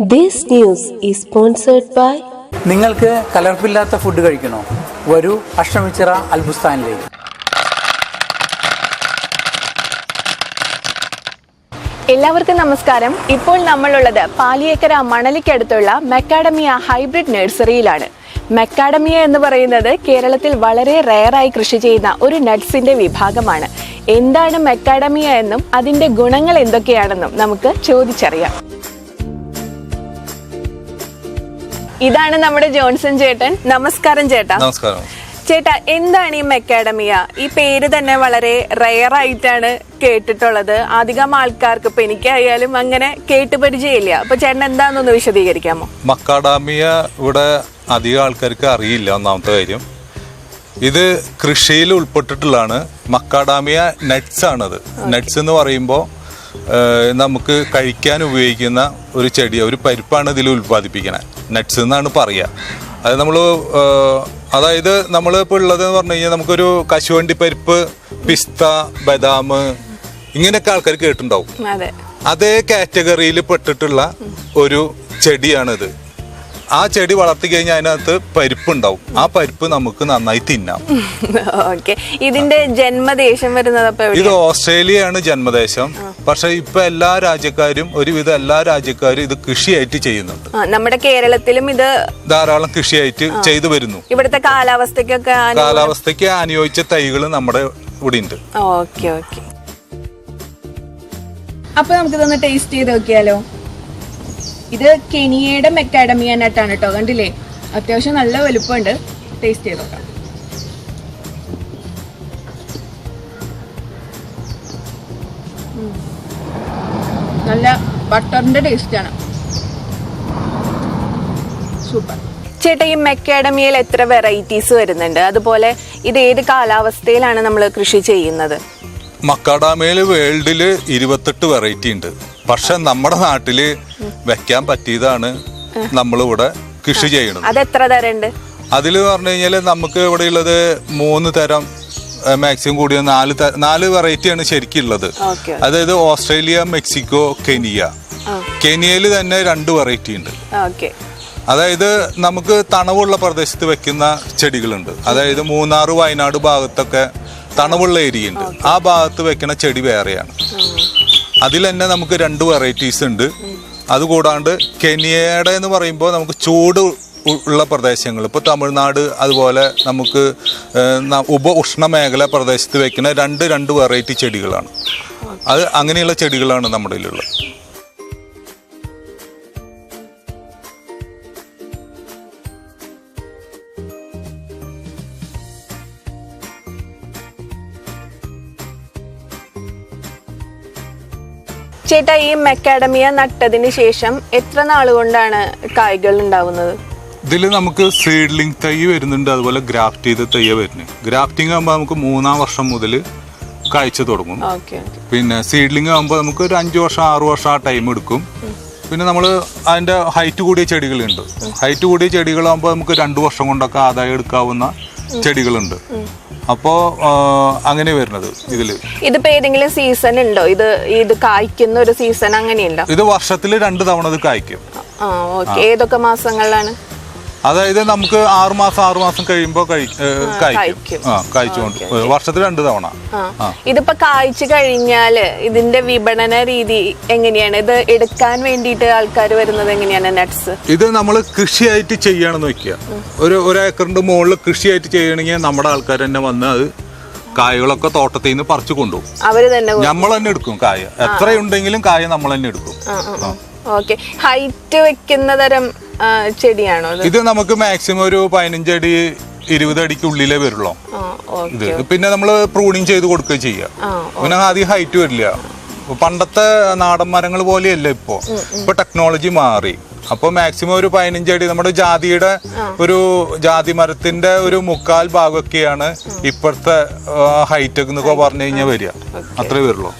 This news is sponsored by നിങ്ങൾക്ക് കലർപ്പില്ലാത്ത food കഴിക്കണോ? വരൂ അഷ്ടമിച്ചിറ അൽബുസ്ഥാനിലേക്ക് എല്ലാവർക്കും നമസ്കാരം. ഇപ്പോൾ നമ്മളുള്ളത് പാലിയേക്കര മണലിക്കടുത്തുള്ള മെക്കാഡമിയ ഹൈബ്രിഡ് നഴ്സറിയിലാണ്. മെക്കാഡമിയ എന്ന് പറയുന്നത് കേരളത്തിൽ വളരെ റെയറായി കൃഷി ചെയ്യുന്ന ഒരു നട്സിന്റെ വിഭാഗമാണ്. എന്താണ് മെക്കാഡമിയ എന്നും അതിന്റെ ഗുണങ്ങൾ എന്തൊക്കെയാണെന്നും നമുക്ക് ചോദിച്ചറിയാം. ഇതാണ് നമ്മുടെ ജോൺസൺ ചേട്ടൻ. നമസ്കാരം ചേട്ടാ. നമസ്കാരം. ചേട്ടാ എന്താണ് ഈ മെക്കാഡമിയ? ഈ പേര് തന്നെ വളരെ റെയർ ആയിട്ടാണ് കേട്ടിട്ടുള്ളത്. അധികം ആൾക്കാർക്ക് ഇപ്പൊ എനിക്കായാലും അങ്ങനെ കേട്ട് പരിചയമില്ല. അപ്പൊ ചേട്ടൻ എന്താണെന്നൊന്ന് വിശദീകരിക്കാമോ? മക്കാഡാമിയ ഇവിടെ അധികം ആൾക്കാർക്ക് അറിയില്ല ഒന്നാമത്തെ കാര്യം. ഇത് കൃഷിയിൽ ഉൾപ്പെട്ടിട്ടുള്ളതാണ്. മക്കാഡാമിയ നട്ട്സ് ആണത് നട്ട്സ് എന്ന് പറയുമ്പോൾ നമുക്ക് കഴിക്കാൻ ഉപയോഗിക്കുന്ന ഒരു ചെടി ഒരു പരിപ്പാണ് ഇതിൽ ഉൽപ്പാദിപ്പിക്കുന്നത് നട്ട്സ് എന്നാണ് പറയുക അത് നമ്മൾ അതായത് നമ്മൾ ഇപ്പോൾ ഉള്ളതെന്ന് പറഞ്ഞു കഴിഞ്ഞാൽ നമുക്കൊരു കശുവണ്ടി പരിപ്പ് പിസ്ത ബദാം ഇങ്ങനെയൊക്കെ ആൾക്കാർ കേട്ടിട്ടുണ്ടാവും. അതെ. അതേ കാറ്റഗറിയിൽ പെട്ടിട്ടുള്ള ഒരു ചെടിയാണിത്. ആ ചെടി വളർത്തി കഴിഞ്ഞാൽ അതിനകത്ത് പരിപ്പ് ഉണ്ടാവും ആ പരിപ്പ് നമുക്ക് നന്നായി തിന്നാം. ഓക്കെ. ഇതിന്റെ ജന്മദേശം വരുന്നത് അപ്പൊ ഇത് ഓസ്ട്രേലിയ ഓസ്ട്രേലിയയാണ് ജന്മദേശം. പക്ഷെ ഇപ്പൊ എല്ലാ രാജ്യക്കാരും ഒരുവിധം എല്ലാ രാജ്യക്കാരും ഇത് കൃഷിയായിട്ട് ചെയ്യുന്നുണ്ട്. നമ്മുടെ കേരളത്തിലും ഇത് ധാരാളം കൃഷിയായിട്ട് ചെയ്തു വരുന്നു. ഇവിടുത്തെ കാലാവസ്ഥയ്ക്കൊക്കെ കാലാവസ്ഥയ്ക്ക് അനുയോജിച്ച തൈകൾ നമ്മുടെ ഇവിടെ ഉണ്ട്. Okay okay. അപ്പൊ നമുക്കിതൊന്ന് ടേസ്റ്റ് ചെയ്ത് നോക്കിയാലോ? ഇത് കെനിയയുടെ മെക്കാഡമി ആയിട്ടാണ് കേട്ടോ കണ്ടില്ലേ? അത്യാവശ്യം നല്ല വലുപ്പമുണ്ട്. ടേസ്റ്റ് ചെയ്ത് നോക്കാം. നല്ല ബട്ടറിന്റെ ടേസ്റ്റ് ആണ്. സൂപ്പർ. ചേട്ടാ ഈ മെക്കാഡമിയയിൽ എത്ര വെറൈറ്റീസ് വരുന്നുണ്ട്? അതുപോലെ ഇത് ഏത് കാലാവസ്ഥയിലാണ് നമ്മൾ കൃഷി ചെയ്യുന്നത്? മക്കാഡാമയിൽ വേൾഡിൽ ഇരുപത്തെട്ട് വെറൈറ്റി ഉണ്ട്. പക്ഷെ നമ്മുടെ നാട്ടിൽ വെക്കാൻ പറ്റിയതാണ് നമ്മളിവിടെ കൃഷി ചെയ്യണത്. അത് എത്ര തരണ്ട് അതിൽ പറഞ്ഞു കഴിഞ്ഞാൽ നമുക്ക് ഇവിടെ ഉള്ളത് മൂന്ന് തരം മാക്സിമം കൂടിയ നാല് നാല് വെറൈറ്റിയാണ് ശരിക്കും ഉള്ളത്. അതായത് ഓസ്ട്രേലിയ മെക്സിക്കോ കെനിയ. കെനിയയിൽ തന്നെ രണ്ട് വെറൈറ്റി ഉണ്ട്. ഓക്കെ. അതായത് നമുക്ക് തണവുള്ള പ്രദേശത്ത് വെക്കുന്ന ചെടികളുണ്ട്. അതായത് മൂന്നാർ വയനാട് ഭാഗത്തൊക്കെ തണവുള്ള ഏരിയ ഉണ്ട്. ആ ഭാഗത്ത് വെക്കുന്ന ചെടി വേറെയാണ്. അതിൽ തന്നെ നമുക്ക് രണ്ട് വെറൈറ്റീസ് ഉണ്ട്. അതുകൂടാണ്ട് കെനിയയുടെ എന്ന് പറയുമ്പോൾ നമുക്ക് ചൂട് ഉള്ള പ്രദേശങ്ങൾ. ഇപ്പോൾ തമിഴ്നാട് അതുപോലെ നമുക്ക് ഉപ ഉഷ്ണ മേഖല പ്രദേശത്ത് വയ്ക്കുന്ന രണ്ട് രണ്ട് വെറൈറ്റി ചെടികളാണ്. അത് അങ്ങനെയുള്ള ചെടികളാണ് നമ്മുടെ കയ്യിലുള്ളത്. ചേട്ടാ ഈ മെക്കാഡമിയ നട്ടതിന് ശേഷം എത്ര നാളുകൊണ്ടാണ് കായ്കൾ ഉണ്ടാവുന്നത്? ഇതിൽ നമുക്ക് സീഡ്ലിംഗ് തൈ വരുന്നുണ്ട് അതുപോലെ ഗ്രാഫ്റ്റ് ചെയ്ത തൈ വരുന്നത്. ഗ്രാഫ്റ്റിംഗ് ആകുമ്പോൾ നമുക്ക് മൂന്നാം വർഷം മുതൽ കാഴ്ച തുടങ്ങും. പിന്നെ സീഡ്ലിംഗ് ആകുമ്പോൾ നമുക്ക് ഒരു അഞ്ച് വർഷം ആറു വർഷം ആ ടൈം എടുക്കും. പിന്നെ നമ്മൾ അതിന്റെ ഹൈറ്റ് കൂടിയ ചെടികളുണ്ട്. ഹൈറ്റ് കൂടിയ ചെടികളാകുമ്പോൾ നമുക്ക് രണ്ട് വർഷം കൊണ്ടൊക്കെ ആദായം എടുക്കാവുന്ന ചെടികളുണ്ട്. അപ്പോൾ അങ്ങനെ വരുന്നത് ഇതിൽ. ഇതിപ്പോ ഏതെങ്കിലും സീസൺ ഉണ്ടോ? ഇത് ഇത് കായ്ക്കുന്ന ഒരു സീസൺ അങ്ങനെയുണ്ടോ? ഇത് വർഷത്തിൽ രണ്ട് തവണ ഇത് കായ്ക്കും. ഏതൊക്കെ മാസങ്ങളിലാണ്? അതായത് നമുക്ക് ആറു മാസം ആറു മാസം കഴിയുമ്പോൾ കായ്ക്കും. ആ കായ്ച്ചുകൊണ്ട് വർഷത്തിൽ രണ്ട് തവണ. ഇതിപ്പോ കായ്ച്ചു കഴിഞ്ഞാൽ ഇതിന്റെ വിപണന രീതി എങ്ങനെയാണ്? ഇത് എടുക്കാൻ വേണ്ടിട്ട് ആൾക്കാർ വരുന്നത് എങ്ങനെയാണ് നട്സ് ഇത് നമ്മൾ കൃഷിയായിട്ട് ചെയ്യണമെന്ന് വെക്കുക. ഒരു ഒരു ഏക്കറിന്റെ മുകളിൽ കൃഷിയായിട്ട് ചെയ്യണമെങ്കിൽ നമ്മുടെ ആൾക്കാർ തന്നെ വന്ന് അത് കായകളൊക്കെ തോട്ടത്തിൽ നിന്ന് പറിച്ചു കൊണ്ടുപോകും. നമ്മൾ തന്നെ എടുക്കും കായ. എത്രയുണ്ടെങ്കിലും കായ നമ്മൾ തന്നെ എടുക്കും. ഓക്കെ. ഹൈറ്റ് വെക്കുന്ന തരം ചെടിയാണോ ഇത് നമുക്ക് മാക്സിമം ഒരു പതിനഞ്ചടി ഇരുപത് അടിക്ക് ഉള്ളിലേ വരുള്ളൂ. ഇത് പിന്നെ നമ്മൾ പ്രൂണിങ് ചെയ്ത് കൊടുക്കുക ചെയ്യുക പിന്നെ ആദ്യം ഹൈറ്റ് വരില്ല. ഇപ്പൊ പണ്ടത്തെ നാടൻ മരങ്ങൾ പോലെയല്ല ഇപ്പോ. ഇപ്പൊ ടെക്നോളജി മാറി. അപ്പൊ മാക്സിമം ഒരു പതിനഞ്ചടി നമ്മുടെ ജാതിയുടെ ഒരു ജാതി മരത്തിന്റെ ഒരു മുക്കാൽ ഭാഗമൊക്കെയാണ് ഇപ്പോഴത്തെ ഹൈറ്റ് എന്നൊക്കെ പറഞ്ഞു കഴിഞ്ഞാൽ വരിക. അത്രേ വരുള്ളൂ.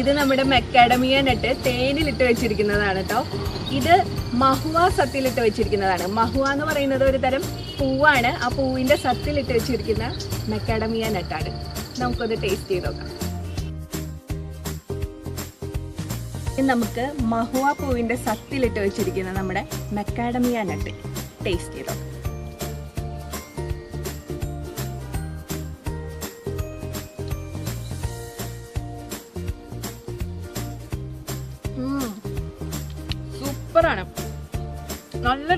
ഇത് നമ്മുടെ മെക്കാഡമിയ നട്ട് തേനിലിട്ട് വെച്ചിരിക്കുന്നതാണ് കേട്ടോ ഇത് മഹുവ സത്തിലിട്ട് വെച്ചിരിക്കുന്നതാണ്. മഹുവ എന്ന് പറയുന്നത് ഒരു തരം പൂവാണ്. ആ പൂവിന്റെ സത്തിലിട്ട് വെച്ചിരിക്കുന്ന മെക്കാഡമിയ നട്ടാണ് നമുക്കത് ടേസ്റ്റ് ചെയ്ത് നോക്കാം. നമുക്ക് മഹുവ പൂവിന്റെ സത്തിലിട്ട് വെച്ചിരിക്കുന്ന നമ്മുടെ മെക്കാഡമിയ നട്ട് ടേസ്റ്റ് ചെയ്ത് നോക്കാം.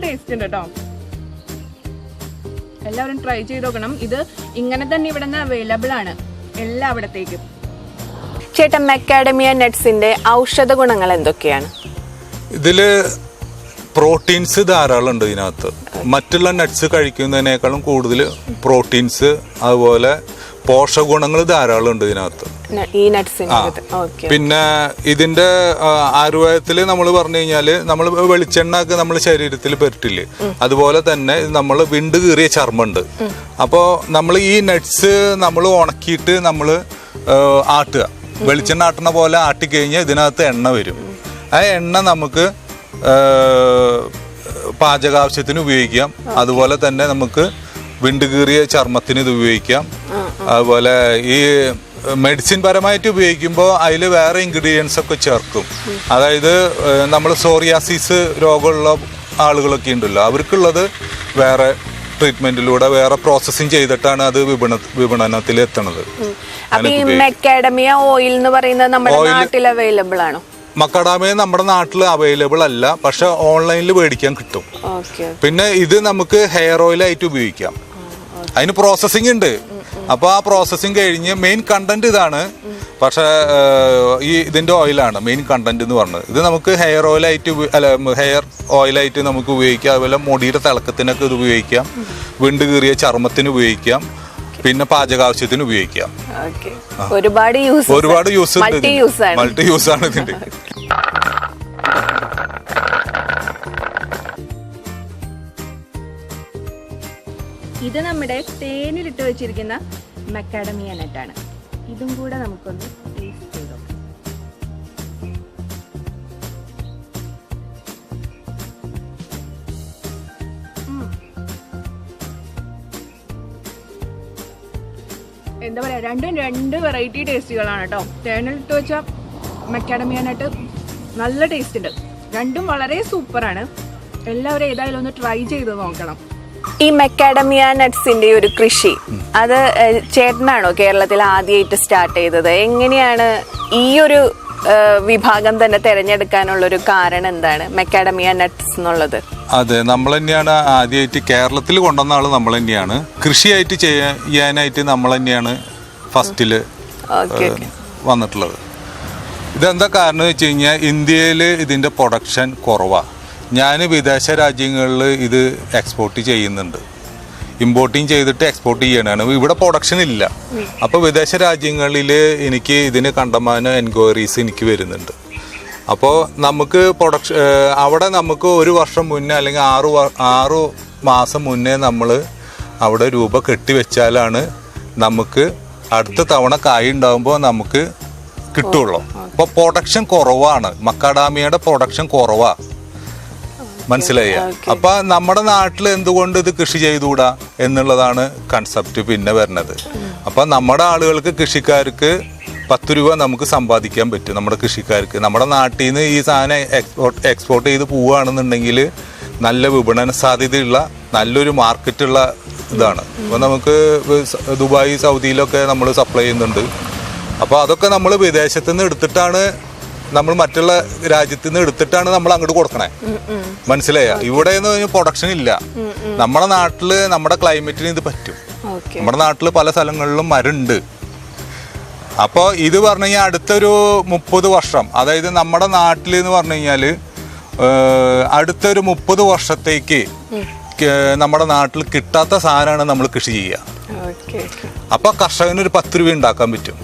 ടേസ്റ്റ് ഉണ്ട് കേട്ടോ എല്ലാവരും ട്രൈ ചെയ്ത് നോക്കണം. ഇത് ഇങ്ങനെ തന്നെ ഇവിടെ നിന്ന് അവൈലബിൾ ആണ്. എല്ലാവിടത്തേക്കും ചേട്ടൻ മെക്കാഡമിയ നട്ട്സിന്റെ ഔഷധ ഗുണങ്ങൾ എന്തൊക്കെയാണ്? ഇതിൽ പ്രോട്ടീൻസ് ധാരാളം ഉണ്ട് ഇതിനകത്ത്. മറ്റുള്ള നട്ട്സ് കഴിക്കുന്നതിനേക്കാളും കൂടുതൽ പ്രോട്ടീൻസ് അതുപോലെ പോഷകഗുണങ്ങൾ ധാരാളം ഉണ്ട് ഇതിനകത്ത്. ഈ പിന്നെ ഇതിന്റെ ആയുർവേദത്തിൽ നമ്മൾ പറഞ്ഞു കഴിഞ്ഞാൽ നമ്മൾ വെളിച്ചെണ്ണ ഒക്കെ നമ്മൾ ശരീരത്തിൽ പെരട്ടില്ലേ? അതുപോലെ തന്നെ നമ്മൾ വിണ്ട് കീറിയ ചർമ്മമുണ്ട്. അപ്പോൾ നമ്മൾ ഈ നട്ട്സ് നമ്മൾ ഉണക്കിയിട്ട് നമ്മൾ ആട്ടുക. വെളിച്ചെണ്ണ ആട്ടണ പോലെ ആട്ടിക്കഴിഞ്ഞാൽ ഇതിനകത്ത് എണ്ണ വരും. ആ എണ്ണ നമുക്ക് പാചക പാചകാവശ്യത്തിന് ഉപയോഗിക്കാം. അതുപോലെ തന്നെ നമുക്ക് വിണ്ട് കീറിയ ചർമ്മത്തിന് ഇത് ഉപയോഗിക്കാം. അതുപോലെ ഈ മെഡിസിൻ പരമായിട്ട് ഉപയോഗിക്കുമ്പോൾ അതിൽ വേറെ ഇൻഗ്രീഡിയൻസ് ഒക്കെ ചേർക്കും. അതായത് നമ്മൾ സോറിയാസിസ് രോഗമുള്ള ആളുകളൊക്കെ ഉണ്ടല്ലോ അവർക്കുള്ളത് വേറെ ട്രീറ്റ്മെന്റിലൂടെ വേറെ പ്രോസസ്സിങ് ചെയ്തിട്ടാണ് അത് വിപണ വിപണനത്തിൽ എത്തണത്. മക്കാഡാമിയ ഓയിൽ എന്ന് പറയുന്നത് നമ്മുടെ നാട്ടിൽ അവൈലബിൾ ആണോ? മക്കാഡാമയ നമ്മുടെ നാട്ടിൽ അവൈലബിൾ അല്ല പക്ഷെ ഓൺലൈനിൽ മേടിക്കാൻ കിട്ടും. പിന്നെ ഇത് നമുക്ക് ഹെയർ ഓയിലായിട്ട് ഉപയോഗിക്കാം. അതിന് പ്രോസസ്സിംഗ് ഉണ്ട്. അപ്പൊ ആ പ്രോസസ്സിംഗ് കഴിഞ്ഞ് മെയിൻ കണ്ടന്റ് ഇതാണ്. പക്ഷെ ഈ ഇതിന്റെ ഓയിലാണ് മെയിൻ കണ്ടന്റ് എന്ന് പറഞ്ഞത്. ഇത് നമുക്ക് ഹെയർ ഓയിലായിട്ട് അല്ല ഹെയർ ഓയിലായിട്ട് നമുക്ക് ഉപയോഗിക്കാം. അതുപോലെ മുടിയുടെ തിളക്കത്തിനൊക്കെ ഇത് ഉപയോഗിക്കാം. വിണ്ട് കീറിയ ചർമ്മത്തിന് ഉപയോഗിക്കാം. പിന്നെ പാചക ആവശ്യത്തിന് ഉപയോഗിക്കാം ഒരുപാട് യൂസ് ഒരുപാട് യൂസ് മൾട്ടി യൂസ് ആണ്. മൾട്ടി യൂസ് ആണ് ഇതിന്റെ. ഇത് നമ്മുടെ തേനിലിട്ട് വെച്ചിരിക്കുന്ന മെക്കാഡമിയ നട്ടാണ് ഇതും കൂടെ നമുക്കൊന്ന് ടേസ്റ്റ് ചെയ്തു എന്താ പറയാ രണ്ടും രണ്ട് വെറൈറ്റി ടേസ്റ്റുകളാണ് കേട്ടോ. തേനിലിട്ട് വെച്ച മെക്കാഡമിയ നട്ട് നല്ല ടേസ്റ്റ് ഉണ്ട്. രണ്ടും വളരെ സൂപ്പറാണ് എല്ലാവരും ഏതായാലും ഒന്ന് ട്രൈ ചെയ്ത് നോക്കണം. ഈ മെക്കാഡമിയ നട്ട്സിന്റെ ഒരു കൃഷി അത് ചേട്ടനാണോ കേരളത്തിൽ ആദ്യമായിട്ട് സ്റ്റാർട്ട് ചെയ്തത്? എങ്ങനെയാണ് ഈ ഒരു വിഭാഗം തന്നെ തിരഞ്ഞെടുക്കാനുള്ള ഒരു കാരണം എന്താണ് മെക്കാഡമിയ നട്ട്സ് എന്നുള്ളത്? അതെ നമ്മൾ തന്നെയാണ് ആദ്യമായിട്ട് കേരളത്തിൽ കൊണ്ടുവന്ന ആൾ നമ്മൾ തന്നെയാണ് കൃഷിയായിട്ട് ചെയ്യാ- ചെയ്യാനായിട്ട് നമ്മൾ തന്നെയാണ് ഫസ്റ്റിൽ വന്നിട്ടുള്ളത്. ഇതെന്താ കാരണം വെച്ച് കഴിഞ്ഞാൽ ഇന്ത്യയിൽ ഇതിന്റെ പ്രൊഡക്ഷൻ കുറവാണ് ഞാൻ വിദേശ രാജ്യങ്ങളിൽ ഇത് എക്സ്പോർട്ട് ചെയ്യുന്നുണ്ട്. ഇമ്പോർട്ടിങ് ചെയ്തിട്ട് എക്സ്പോർട്ട് ചെയ്യണതാണ് ഇവിടെ പ്രൊഡക്ഷൻ ഇല്ല. അപ്പോൾ വിദേശ രാജ്യങ്ങളിൽ എനിക്ക് ഇതിന് കണ്ടമാന എൻക്വയറീസ് എനിക്ക് വരുന്നുണ്ട്. അപ്പോൾ നമുക്ക് പ്രൊഡക്ഷൻ അവിടെ നമുക്ക് ഒരു വർഷം മുന്നേ അല്ലെങ്കിൽ ആറ് ആറ് മാസം മുന്നേ നമ്മൾ അവിടെ രൂപ കെട്ടിവെച്ചാലാണ് നമുക്ക് അടുത്ത തവണ കായ് ഉണ്ടാകുമ്പോൾ നമുക്ക് കിട്ടുള്ളൂ. അപ്പോൾ പ്രൊഡക്ഷൻ കുറവാണ്. മക്കാഡാമിയുടെ പ്രൊഡക്ഷൻ കുറവാ. മനസ്സിലായ. അപ്പൊ നമ്മുടെ നാട്ടിൽ എന്തുകൊണ്ട് ഇത് കൃഷി ചെയ്തുകൂടാ എന്നുള്ളതാണ് കൺസെപ്റ്റ് പിന്നെ വരുന്നത് അപ്പൊ നമ്മുടെ ആളുകൾക്ക് കൃഷിക്കാർക്ക് പത്ത് രൂപ നമുക്ക് സമ്പാദിക്കാൻ പറ്റും നമ്മുടെ കൃഷിക്കാർക്ക്. നമ്മുടെ നാട്ടിൽ നിന്ന് ഈ സാധനം എക്സ്പോർട്ട് എക്സ്പോർട്ട് ചെയ്ത് പോവുകയാണെന്നുണ്ടെങ്കിൽ നല്ല വിപണന സാധ്യതയുള്ള നല്ലൊരു മാർക്കറ്റുള്ള ഇതാണ്. അപ്പോൾ നമുക്ക് ദുബായ് സൗദിയിലൊക്കെ നമ്മൾ സപ്ലൈ ചെയ്യുന്നുണ്ട്. അപ്പോൾ അതൊക്കെ നമ്മൾ വിദേശത്തുനിന്ന് എടുത്തിട്ടാണ് നമ്മൾ മറ്റുള്ള രാജ്യത്ത് നിന്ന് എടുത്തിട്ടാണ് നമ്മൾ അങ്ങോട്ട് കൊടുക്കണേ. മനസ്സിലായ? ഇവിടെ പ്രൊഡക്ഷൻ ഇല്ല. നമ്മുടെ നാട്ടിൽ നമ്മുടെ ക്ലൈമറ്റിന് ഇത് പറ്റും. നമ്മുടെ നാട്ടിൽ പല സ്ഥലങ്ങളിലും മരുണ്ട്. അപ്പോൾ ഇത് പറഞ്ഞു കഴിഞ്ഞാൽ അടുത്തൊരു മുപ്പത് വർഷം അതായത് നമ്മുടെ നാട്ടിൽ എന്ന് പറഞ്ഞു കഴിഞ്ഞാൽ അടുത്തൊരു മുപ്പത് വർഷത്തേക്ക് നമ്മുടെ നാട്ടിൽ കിട്ടാത്ത സാധനമാണ് നമ്മൾ കൃഷി ചെയ്യുക. അപ്പോൾ കർഷകന് ഒരു പത്ത് രൂപ ഉണ്ടാക്കാൻ പറ്റും.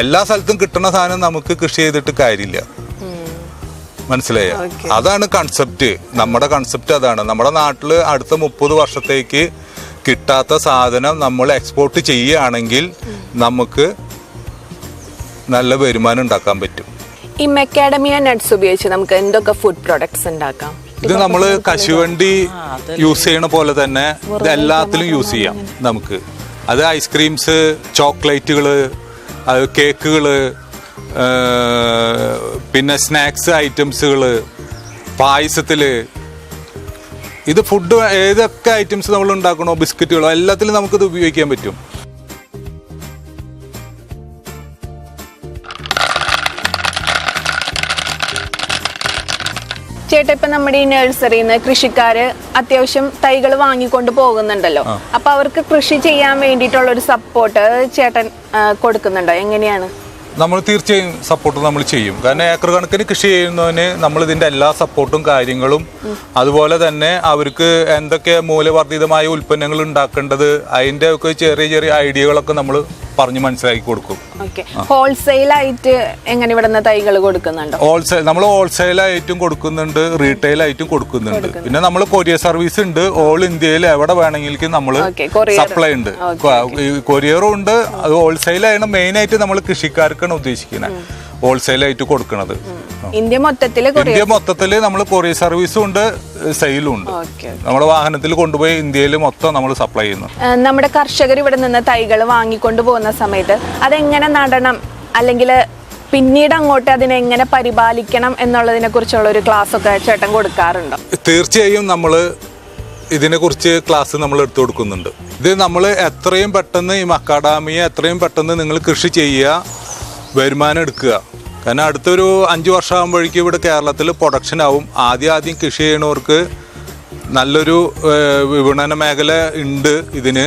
എല്ലാ സ്ഥലത്തും കിട്ടുന്ന സാധനം നമുക്ക് കൃഷി ചെയ്തിട്ട് കാര്യമില്ല. മനസ്സിലായ? അതാണ് കൺസെപ്റ്റ് നമ്മുടെ കൺസെപ്റ്റ് അതാണ്. നമ്മുടെ നാട്ടിൽ അടുത്ത മുപ്പത് വർഷത്തേക്ക് കിട്ടാത്ത സാധനം നമ്മൾ എക്സ്പോർട്ട് ചെയ്യുകയാണെങ്കിൽ നമുക്ക് നല്ല വരുമാനം ഉണ്ടാക്കാൻ പറ്റും. ഈ മെക്കാഡമിയ നട്സ് ഉപയോഗിച്ച് നമുക്ക് എന്തൊക്കെ ഫുഡ് പ്രൊഡക്ട്സ് ഉണ്ടാക്കാം? ഇത് നമ്മൾ കശുവണ്ടി യൂസ് ചെയ്യണ പോലെ തന്നെ ഇത് എല്ലാത്തിലും യൂസ് ചെയ്യാം നമുക്ക്. അത് ഐസ്ക്രീംസ് ചോക്ലേറ്റുകൾ അത് കേക്കുകൾ പിന്നെ സ്നാക്സ് ഐറ്റംസുകൾ പായസത്തിൽ ഇത് ഫുഡ് ഏതൊക്കെ ഐറ്റംസ് നമ്മൾ ഉണ്ടാക്കണോ? ബിസ്ക്കറ്റുകളോ? എല്ലാത്തിലും നമുക്കിത് ഉപയോഗിക്കാൻ പറ്റും. ചേട്ടാ ഇപ്പൊ നമ്മുടെ ഈ നഴ്സറിയിൽ നിന്ന് കൃഷിക്കാര് അത്യാവശ്യം തൈകൾ വാങ്ങിക്കൊണ്ട് പോകുന്നുണ്ടല്ലോ. അപ്പൊ അവർക്ക് കൃഷി ചെയ്യാൻ വേണ്ടിയിട്ടുള്ള ഒരു സപ്പോർട്ട് ചേട്ടൻ കൊടുക്കുന്നുണ്ടോ? എങ്ങനെയാണ്? നമ്മൾ തീർച്ചയായും സപ്പോർട്ട് നമ്മൾ ചെയ്യും. കാരണം ഏക്കർ കണക്കിന് കൃഷി ചെയ്യുന്നതിന് നമ്മൾ ഇതിന്റെ എല്ലാ സപ്പോർട്ടും കാര്യങ്ങളും അതുപോലെ തന്നെ അവർക്ക് എന്തൊക്കെ മൂല്യവർദ്ധിതമായ ഉൽപ്പന്നങ്ങൾ ഉണ്ടാക്കേണ്ടത് അതിന്റെ ഒക്കെ ചെറിയ ചെറിയ ഐഡിയകളൊക്കെ നമ്മൾ പറഞ്ഞ് മനസ്സിലാക്കി കൊടുക്കും. ഹോൾസെയിലായിട്ട് ഹോൾസെയിൽ ആയിട്ട് എങ്ങനെ ഇവിടുന്ന് തൈകൾ കൊടുക്കുന്നുണ്ട്? ഹോൾസെയിൽ നമ്മൾ ഹോൾസെയിൽ ആയിട്ടും കൊടുക്കുന്നുണ്ട് റീറ്റെയിൽ ആയിട്ടും കൊടുക്കുന്നുണ്ട്. പിന്നെ നമ്മൾ കൊറിയർ സർവീസ് ഉണ്ട് ഓൾ ഇന്ത്യയിൽ എവിടെ വേണമെങ്കിലും നമ്മൾ സപ്ലൈ ഉണ്ട്. കൊറിയറും ഉണ്ട് അത് ഹോൾസെയിൽ ആണ് മെയിൻ ആയിട്ട് നമ്മൾ കൃഷിക്കാർക്കാണ് ഉദ്ദേശിക്കുന്നത് ഹോൾസെയിൽ ആയിട്ട് കൊടുക്കുന്നത് ഇന്ത്യ മൊത്തത്തിൽ ഇന്ത്യ മൊത്തത്തിൽ നമ്മൾ കൊറിയർ സർവീസും ഉണ്ട് സെയിലും ഉണ്ട് നമ്മുടെ വാഹനത്തിൽ കൊണ്ടുപോയി ഇന്ത്യയിൽ മൊത്തം നമ്മൾ സപ്ലൈ ചെയ്യുന്നു. നമ്മുടെ കർഷകർ ഇവിടെ നിന്ന് തൈകൾ വാങ്ങിക്കൊണ്ട് പോകുന്ന സമയത്ത് അതെങ്ങനെ നടണം? അല്ലെങ്കിൽ പിന്നീട് അങ്ങോട്ട് അതിനെ എങ്ങനെ പരിപാലിക്കണം എന്നുള്ളതിനെ കുറിച്ചുള്ള ഒരു ക്ലാസ് ഒക്കെ ചേട്ടൻ കൊടുക്കാറുണ്ടോ? തീർച്ചയായും നമ്മൾ ഇതിനെക്കുറിച്ച് ക്ലാസ് നമ്മൾ എടുത്തു കൊടുക്കുന്നുണ്ട്. ഇത് നമ്മൾ എത്രയും പെട്ടെന്ന് ഈ മക്കാഡാമിയെ എത്രയും പെട്ടെന്ന് നിങ്ങൾ കൃഷി ചെയ്യുക വരുമാനം എടുക്കുക. കാരണം അടുത്തൊരു അഞ്ച് വർഷമാകുമ്പോഴേക്കും ഇവിടെ കേരളത്തിൽ പ്രൊഡക്ഷൻ ആവും. ആദ്യം ആദ്യം കൃഷി ചെയ്യണവർക്ക് നല്ലൊരു വിപണന മേഖല ഉണ്ട് ഇതിന്.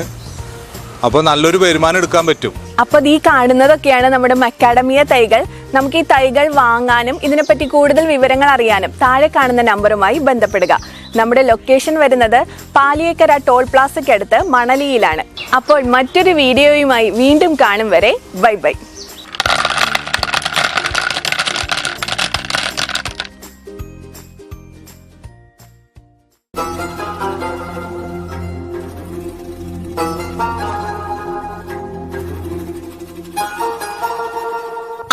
അപ്പോൾ നല്ലൊരു വരുമാനം എടുക്കാൻ പറ്റും. അപ്പോൾ ഈ കാണുന്നതൊക്കെയാണ് നമ്മുടെ മക്കാഡമിയ തൈകൾ. നമുക്ക് ഈ തൈകൾ വാങ്ങാനും ഇതിനെപ്പറ്റി കൂടുതൽ വിവരങ്ങൾ അറിയാനും താഴെ കാണുന്ന നമ്പറുമായി ബന്ധപ്പെടുക. നമ്മുടെ ലൊക്കേഷൻ വരുന്നത് പാലിയേക്കര ടോൾ പ്ലാസയ്ക്ക് അടുത്ത് മണലിയിലാണ്. അപ്പോൾ മറ്റൊരു വീഡിയോയുമായി വീണ്ടും കാണും വരെ bye bye.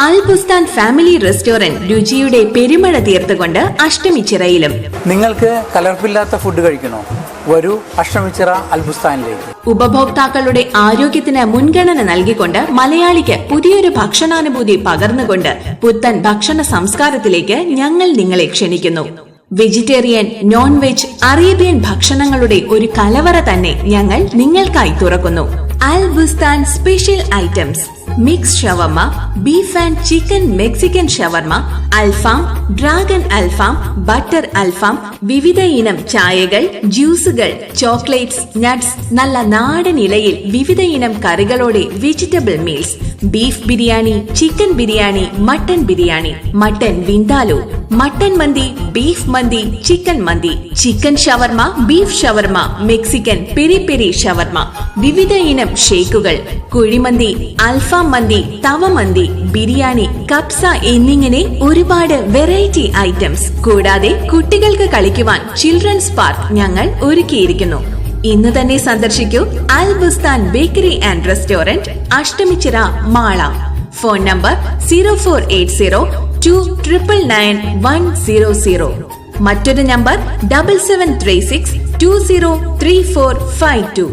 Al Bustan family restaurant രുചിയുടെ പെരുമഴ തീർത്തുകൊണ്ട് അഷ്ടമിച്ചിറയിലും നിങ്ങൾക്ക് കലർപ്പില്ലാത്ത ഫുഡ് കഴിക്കണോ? വരൂ അഷ്ടമിച്ചിറ അൽബുസ്ഥാനിലേക്ക് ഉപഭോക്താക്കളുടെ ആരോഗ്യത്തിന് മുൻഗണന നൽകിക്കൊണ്ട് മലയാളിക്ക് പുതിയൊരു ഭക്ഷണാനുഭൂതി പകർന്നുകൊണ്ട് പുത്തൻ ഭക്ഷണ സംസ്കാരത്തിലേക്ക് ഞങ്ങൾ നിങ്ങളെ ക്ഷണിക്കുന്നു. വെജിറ്റേറിയൻ നോൺ വെജ് അറേബ്യൻ ഭക്ഷണങ്ങളുടെ ഒരു കലവറ തന്നെ ഞങ്ങൾ നിങ്ങൾക്കായി തുറക്കുന്നു. Al Bustan special items. Mix shawarma beef and chicken Mexican shawarma alfaham dragon alfaham butter alfaham വിവിധ ഇനം ചായകൾ ജ്യൂസുകൾ ചോക്ലേറ്റ്സ് നട്ട്സ് നല്ല നാടൻ ഇലയിൽ വിവിധ ഇനം കറികളോടെ vegetable meals beef biryani chicken biryani mutton biryani mutton vindaloo mutton mandi beef mandi chicken mandi chicken shawarma beef shawarma Mexican peri peri shawarma വിവിധ ഇനം ഷേക്കുകൾ കുഴിമന്തി അൽഫാം മന്തി തവ മന്തി ബിരിയാണി കപ്സ എന്നിങ്ങനെ ഒരുപാട് വെറൈറ്റി ഐറ്റംസ് കൂടാതെ കുട്ടികൾക്ക് കളിക്കുവാൻ ചിൽഡ്രൻസ് പാർക്ക് ഞങ്ങൾ ഒരുക്കിയിരിക്കുന്നു. ഇന്ന് തന്നെ സന്ദർശിക്കൂ Al Bustan bakery and restaurant Ashtamichira Mala. Phone number zero four eight zero two triple nine one zero zero മറ്റൊരു number double seven three six two zero three four five two